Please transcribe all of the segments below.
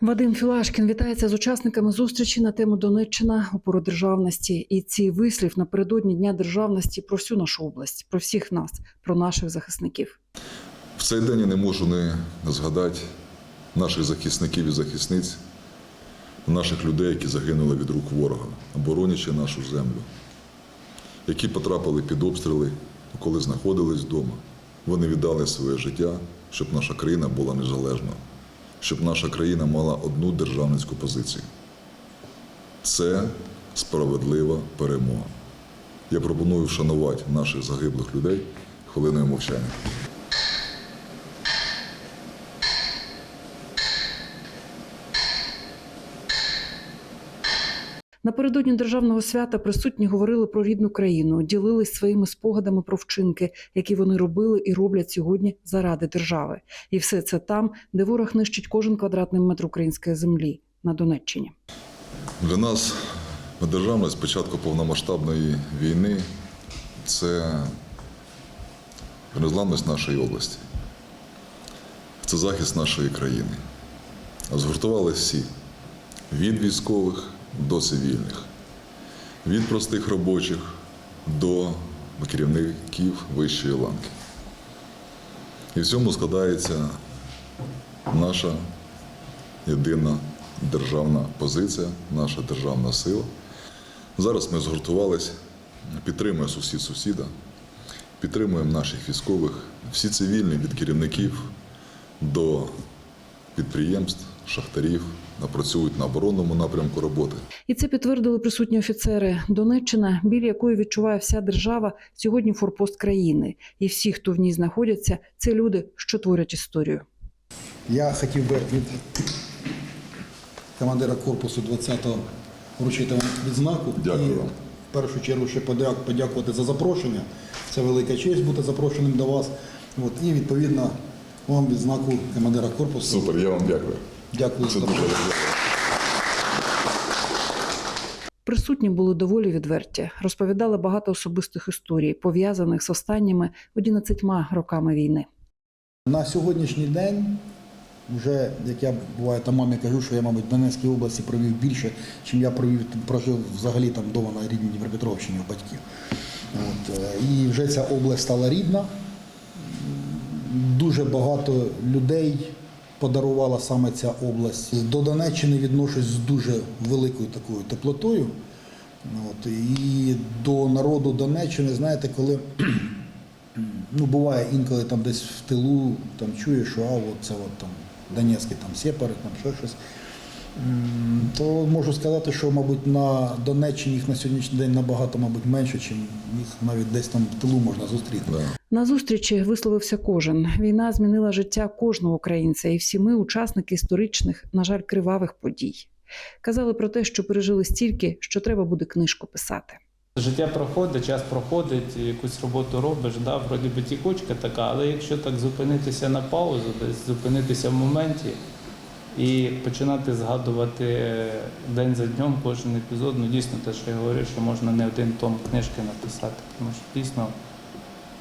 Вадим Філашкін вітається з учасниками зустрічі на тему Донеччина опору державності. І ці вислів напередодні Дня державності про всю нашу область, про всіх нас, про наших захисників. В цей день я не можу не згадати наших захисників і захисниць, наших людей, які загинули від рук ворога, оборонячи нашу землю, які потрапили під обстріли, коли знаходились вдома. Вони віддали своє життя, щоб наша країна була незалежна, щоб наша країна мала одну державницьку позицію. Це справедлива перемога. Я пропоную вшанувати наших загиблих людей хвилиною мовчання. Напередодні державного свята присутні говорили про рідну країну, ділились своїми спогадами про вчинки, які вони робили і роблять сьогодні заради держави. І все це там, де ворог нищить кожен квадратний метр української землі на Донеччині. Для нас державність з початку повномасштабної війни це незламність нашої області, це захист нашої країни. Згуртували всі від військових до цивільних, від простих робочих до керівників вищої ланки. І в цьому складається наша єдина державна позиція, наша державна сила. Зараз ми згуртувались, підтримуємо сусід сусіда, підтримуємо наших військових, всі цивільні від керівників до підприємств, шахтарів, напрацюють на оборонному напрямку роботи. І це підтвердили присутні офіцери. Донеччина, біль якої відчуває вся держава, сьогодні форпост країни. І всі, хто в ній знаходяться, це люди, що творять історію. Я хотів би від командира корпусу 20-го вручити вам відзнаку. Дякую І вам. в першу чергу ще подяк- подякувати за запрошення. Це велика честь бути запрошеним до вас. От, і відповідно вам відзнаку командира корпусу. Супер, я вам дякую. Дякую за дуже. Присутні були доволі відверті, розповідали багато особистих історій, пов'язаних з останніми 11 роками війни. На сьогоднішній день, вже як я буває там мамі кажу, що я, мабуть, в Донецькій області провів більше, чим я провів прожив взагалі там вдома на рідній Дніпропетровщині у батьків. От, е, і вже ця область стала рідна. Дуже багато людей подарувала саме ця область. До Донеччини відношусь з дуже великою такою теплотою. От, і до народу Донеччини, знаєте, коли ну, буває інколи там десь в тилу там чуєш, що а от це от там Донецький там сепари, там ще щось. То можу сказати, що, мабуть, на Донеччині їх на сьогоднішній день набагато, мабуть, менше, ніж їх навіть десь там в тилу можна зустріти. Да. На зустрічі висловився кожен. Війна змінила життя кожного українця, і всі ми учасники історичних, на жаль, кривавих подій. Казали про те, що пережили стільки, що треба буде книжку писати. Життя проходить, час проходить, якусь роботу робиш, да, вроді би тікучка така, але якщо так зупинитися на паузу, десь зупинитися в моменті і починати згадувати день за днем кожен епізод, ну дійсно те, що я говорю, що можна не один том книжки написати, тому що дійсно,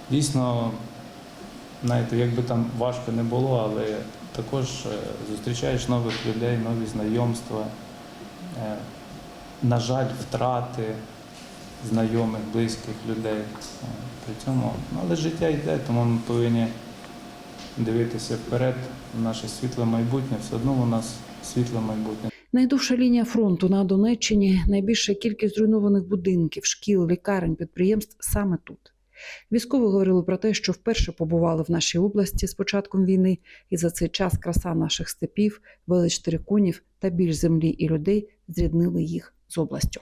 дійсно, знаєте, як би там важко не було, але також е, зустрічаєш нових людей, нові знайомства, е, на жаль, втрати знайомих, близьких людей. Е, При цьому, ну, але життя йде, тому ми повинні дивитися вперед наше світле майбутнє. Все одно у нас світле майбутнє. Найдовша лінія фронту на Донеччині, найбільша кількість зруйнованих будинків, шкіл, лікарень, підприємств саме тут. Військові говорили про те, що вперше побували в нашій області з початком війни, і за цей час краса наших степів, велич териконів та більш землі і людей зріднили їх з областю.